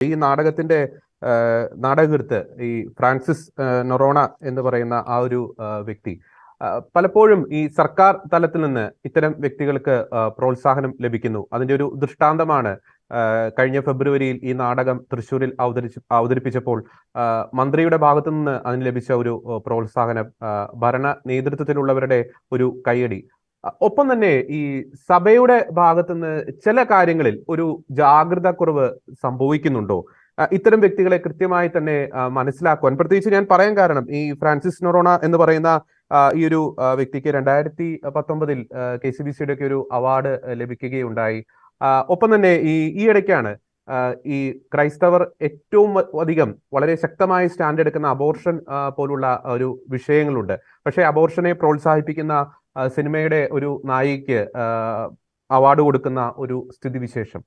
ഈ നാടകത്തിന്റെ നാടകകൃത്ത് ഈ ഫ്രാൻസിസ് നൊറോണ എന്ന് പറയുന്ന ആ ഒരു വ്യക്തി പലപ്പോഴും ഈ സർക്കാർ തലത്തിൽ നിന്ന് ഇത്തരം വ്യക്തികൾക്ക് പ്രോത്സാഹനം ലഭിക്കുന്നു. അതിന്റെ ഒരു ദൃഷ്ടാന്തമാണ് കഴിഞ്ഞ ഫെബ്രുവരിയിൽ ഈ നാടകം തൃശ്ശൂരിൽ അവതരിച്ച് അവതരിപ്പിച്ചപ്പോൾ മന്ത്രിയുടെ ഭാഗത്തു നിന്ന് അതിന് ലഭിച്ച ഒരു പ്രോത്സാഹനം ഭരണ നേതൃത്വത്തിലുള്ളവരുടെ ഒരു കൈയടി ഒപ്പം തന്നെ ഈ സഭയുടെ ഭാഗത്തുനിന്ന് ചില കാര്യങ്ങളിൽ ഒരു ജാഗ്രത കുറവ് സംഭവിക്കുന്നുണ്ടോ ഇത്തരം വ്യക്തികളെ കൃത്യമായി തന്നെ മനസ്സിലാക്കുവാൻ. പ്രത്യേകിച്ച് ഞാൻ പറയാൻ കാരണം ഈ ഫ്രാൻസിസ് നൊറോണ എന്ന് പറയുന്ന ഈ ഒരു വ്യക്തിക്ക് രണ്ടായിരത്തി പത്തൊമ്പതിൽ കെ സി ബി സിയുടെ ഒക്കെ ഒരു അവാർഡ് ലഭിക്കുകയുണ്ടായി. ഒപ്പം തന്നെ ഈ ഈ ഇടയ്ക്കാണ് ഈ ക്രൈസ്തവർ ഏറ്റവും അധികം വളരെ ശക്തമായി സ്റ്റാൻഡ് എടുക്കുന്ന അബോർഷൻ പോലുള്ള ഒരു വിഷയങ്ങളുണ്ട്. പക്ഷേ അബോർഷനെ പ്രോത്സാഹിപ്പിക്കുന്ന സിനിമയുടെ ഒരു നായികയ്ക്ക് അവാർഡ് കൊടുക്കുന്ന ഒരു സ്ഥിതിവിശേഷം.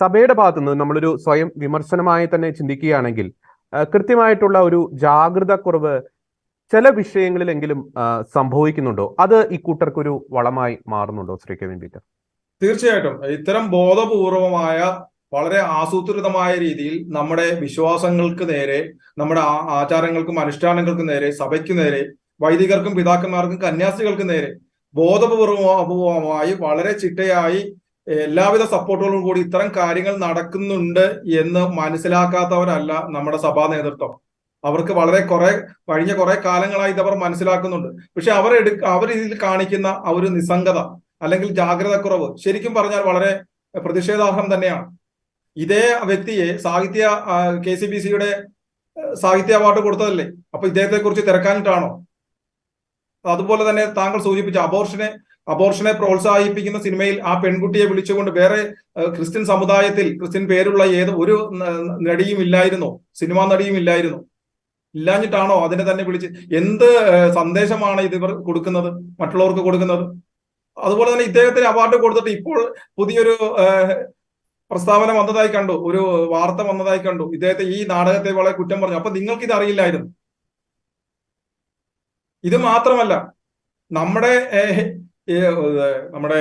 സഭയുടെ ഭാഗത്തു നിന്ന് നമ്മളൊരു സ്വയം വിമർശനമായി തന്നെ ചിന്തിക്കുകയാണെങ്കിൽ കൃത്യമായിട്ടുള്ള ഒരു ജാഗ്രത കുറവ് ചില വിഷയങ്ങളിലെങ്കിലും സംഭവിക്കുന്നുണ്ടോ? അത് ഈ കൂട്ടർക്കൊരു വളമായി മാറുന്നുണ്ടോ ശ്രീ കെവിൻ പീറ്റർ? തീർച്ചയായിട്ടും. ഇത്തരം ബോധപൂർവമായ വളരെ ആസൂത്രിതമായ രീതിയിൽ നമ്മുടെ വിശ്വാസങ്ങൾക്ക് നേരെ നമ്മുടെ ആചാരങ്ങൾക്കും അനുഷ്ഠാനങ്ങൾക്കും നേരെ സഭയ്ക്ക് നേരെ വൈദികർക്കും പിതാക്കന്മാർക്കും കന്യാസികൾക്കും നേരെ ബോധപൂർവമായി വളരെ ചിട്ടയായി എല്ലാവിധ സപ്പോർട്ടുകളും കൂടി ഇത്തരം കാര്യങ്ങൾ നടക്കുന്നുണ്ട് എന്ന് മനസ്സിലാക്കാത്തവരല്ല നമ്മുടെ സഭാ നേതൃത്വം. അവർക്ക് വളരെ കുറെ കഴിഞ്ഞ കുറെ കാലങ്ങളായി ഇതവർ മനസ്സിലാക്കുന്നുണ്ട്. പക്ഷെ അവർ എടു അവർ ഇതിൽ കാണിക്കുന്ന ആ ഒരു നിസ്സംഗത അല്ലെങ്കിൽ ജാഗ്രത കുറവ് ശരിക്കും പറഞ്ഞാൽ വളരെ പ്രതിഷേധാർഹം തന്നെയാണ്. ഇതേ വ്യക്തിയെ സാഹിത്യ കെ സി ബി സിയുടെ സാഹിത്യ അവാർഡ് കൊടുത്തതല്ലേ? അപ്പൊ ഇദ്ദേഹത്തെ കുറിച്ച് തിരക്കാനിട്ടാണോ? അതുപോലെ തന്നെ താങ്കൾ സൂചിപ്പിച്ച അബോർഷനെ അബോർഷനെ പ്രോത്സാഹിപ്പിക്കുന്ന സിനിമയിൽ ആ പെൺകുട്ടിയെ വിളിച്ചുകൊണ്ട് വേറെ ക്രിസ്ത്യൻ സമുദായത്തിൽ ക്രിസ്ത്യൻ പേരുള്ള ഏത് ഒരു നടിയും ഇല്ലായിരുന്നോ സിനിമാ നടിയും ഇല്ലായിരുന്നു. ഇല്ലാഞ്ഞിട്ടാണോ അതിനെ തന്നെ വിളിച്ച് എന്ത് സന്ദേശമാണ് ഇത് ഇവർ കൊടുക്കുന്നത് മറ്റുള്ളവർക്ക് കൊടുക്കുന്നത്? അതുപോലെ തന്നെ ഇദ്ദേഹത്തിന് അവാർഡ് കൊടുത്തിട്ട് ഇപ്പോൾ പുതിയൊരു പ്രസ്താവന വന്നതായി കണ്ടു ഒരു വാർത്ത വന്നതായി കണ്ടു. ഇദ്ദേഹത്തെ ഈ നാടകത്തെ വളരെ കുറ്റം പറഞ്ഞു. അപ്പൊ നിങ്ങൾക്ക് ഇത് അറിയില്ലായിരുന്നു ഇത് മാത്രമല്ല നമ്മുടെ നമ്മുടെ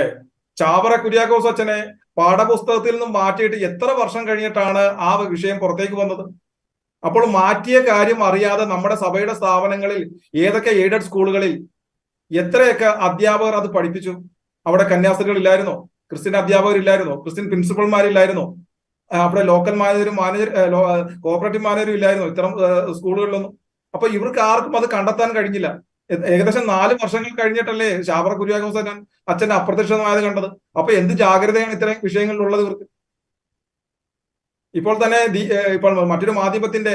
ചാവറ കുര്യാക്കോസ് അച്ഛനെ പാഠപുസ്തകത്തിൽ നിന്നും മാറ്റിയിട്ട് എത്ര വർഷം കഴിഞ്ഞിട്ടാണ് ആ വിഷയം പുറത്തേക്ക് വന്നത്? അപ്പോൾ മാറ്റിയ കാര്യം അറിയാതെ നമ്മുടെ സഭയുടെ സ്ഥാപനങ്ങളിൽ ഏതൊക്കെ എയ്ഡഡ് സ്കൂളുകളിൽ എത്രയൊക്കെ അധ്യാപകർ അത് പഠിപ്പിച്ചു? അവിടെ കന്യാസ്ത്രീകൾ ഇല്ലായിരുന്നോ ക്രിസ്ത്യൻ അധ്യാപകർ ഇല്ലായിരുന്നോ ക്രിസ്ത്യൻ പ്രിൻസിപ്പൽമാരില്ലായിരുന്നോ ആ, അവിടെ ലോക്കൽ മാനേജരും മാനേജർ കോപ്പറേറ്റീവ് മാനേജരും ഇല്ലായിരുന്നോ? ഇത്തരം സ്കൂളുകളിലൊന്നും. അപ്പൊ ഇവർക്ക് ആർക്കും അത് കണ്ടെത്താൻ കഴിഞ്ഞില്ല. ഏകദേശം നാല് വർഷങ്ങൾ കഴിഞ്ഞിട്ടല്ലേ ശാബറ കുര്യാക്കോസ് ഞാൻ അച്ഛൻ അപ്രത്യക്ഷമായത് കണ്ടത്. അപ്പൊ എന്ത് ജാഗ്രതയാണ് ഇത്തരം വിഷയങ്ങളിലുള്ളത് ഇവർക്ക്? ഇപ്പോൾ തന്നെ ഇപ്പോൾ മറ്റൊരു മാധ്യമത്തിന്റെ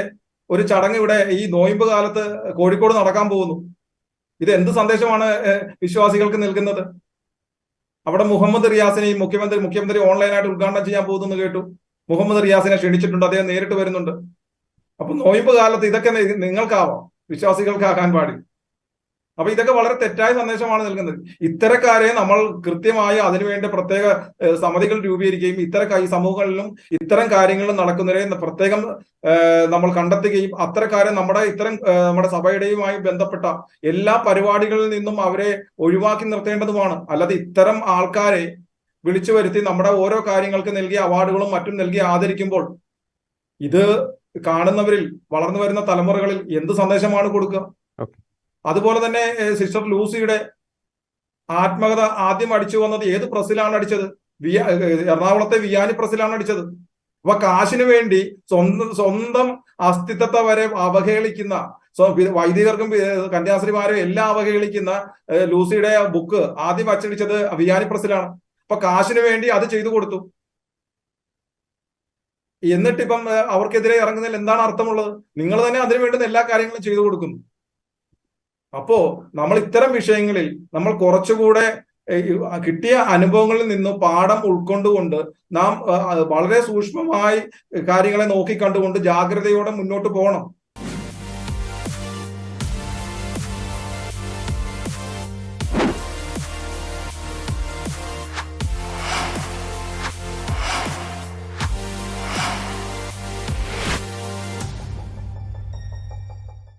ഒരു ചടങ്ങ് ഇവിടെ ഈ നോയിമ്പ് കാലത്ത് കോഴിക്കോട് നടക്കാൻ പോകുന്നു. ഇത് എന്ത് സന്ദേശമാണ് വിശ്വാസികൾക്ക് നൽകുന്നത്? അവിടെ മുഹമ്മദ് റിയാസിനെയും മുഖ്യമന്ത്രി മുഖ്യമന്ത്രി ഓൺലൈനായിട്ട് ഉദ്ഘാടനം ചെയ്യാൻ പോകുന്നു കേട്ടു. മുഹമ്മദ് റിയാസിനെ ക്ഷണിച്ചിട്ടുണ്ട് അദ്ദേഹം നേരിട്ട് വരുന്നുണ്ട്. അപ്പൊ നോയിമ്പ് കാലത്ത് ഇതൊക്കെ നിങ്ങൾക്കാവാം വിശ്വാസികൾക്കാകാൻ പാടില്ല. അപ്പൊ ഇതൊക്കെ വളരെ തെറ്റായ സന്ദേശമാണ് നൽകുന്നത്. ഇത്തരക്കാരെ നമ്മൾ കൃത്യമായി അതിനുവേണ്ടി പ്രത്യേക സമിതികൾ രൂപീകരിക്കുകയും ഇത്തരം സമൂഹങ്ങളിലും ഇത്തരം കാര്യങ്ങളും നടക്കുന്നവരെ പ്രത്യേകം നമ്മൾ കണ്ടെത്തുകയും അത്തരക്കാരെ നമ്മുടെ ഇത്തരം നമ്മുടെ സഭയുടെയുമായി ബന്ധപ്പെട്ട എല്ലാ പരിപാടികളിൽ നിന്നും അവരെ ഒഴിവാക്കി നിർത്തേണ്ടതുമാണ്. അല്ലാതെ ഇത്തരം ആൾക്കാരെ വിളിച്ചു വരുത്തി നമ്മുടെ ഓരോ കാര്യങ്ങൾക്ക് നൽകിയ അവാർഡുകളും മറ്റും നൽകി ആദരിക്കുമ്പോൾ ഇത് കാണുന്നവരിൽ വളർന്നു വരുന്ന തലമുറകളിൽ എന്ത് സന്ദേശമാണ് കൊടുക്കുക. അതുപോലെ തന്നെ സിസ്റ്റർ ലൂസിയുടെ ആത്മകഥ ആദ്യം അടിച്ചു വന്നത് ഏത് പ്രസിലാണ് അടിച്ചത്? വിയ എറണാകുളത്തെ വിയാനി പ്രസിലാണ് അടിച്ചത്. അപ്പൊ കാശിനു വേണ്ടി സ്വന്തം സ്വന്തം അസ്തിത്വത്തെ വരെ അവഹേളിക്കുന്ന വൈദികർക്കും കന്യാസ്ത്രീമാരും എല്ലാം അവഹേളിക്കുന്ന ലൂസിയുടെ ബുക്ക് ആദ്യം അച്ചടിച്ചത് വിയാനി പ്രസിലാണ് അപ്പൊ കാശിനു വേണ്ടി അത് ചെയ്തു കൊടുത്തു. എന്നിട്ടിപ്പം അവർക്കെതിരെ ഇറങ്ങുന്നതിൽ എന്താണ് അർത്ഥമുള്ളത്? നിങ്ങൾ തന്നെ അതിനു വേണ്ടുന്ന എല്ലാ കാര്യങ്ങളും ചെയ്തു കൊടുക്കുന്നു. അപ്പോ നമ്മൾ ഇത്തരം വിഷയങ്ങളിൽ നമ്മൾ കുറച്ചുകൂടെ കിട്ടിയ അനുഭവങ്ങളിൽ നിന്നും പാഠം ഉൾക്കൊണ്ടുകൊണ്ട് നാം വളരെ സൂക്ഷ്മമായി കാര്യങ്ങളെ നോക്കിക്കണ്ടുകൊണ്ട് ജാഗ്രതയോടെ മുന്നോട്ട് പോകണം.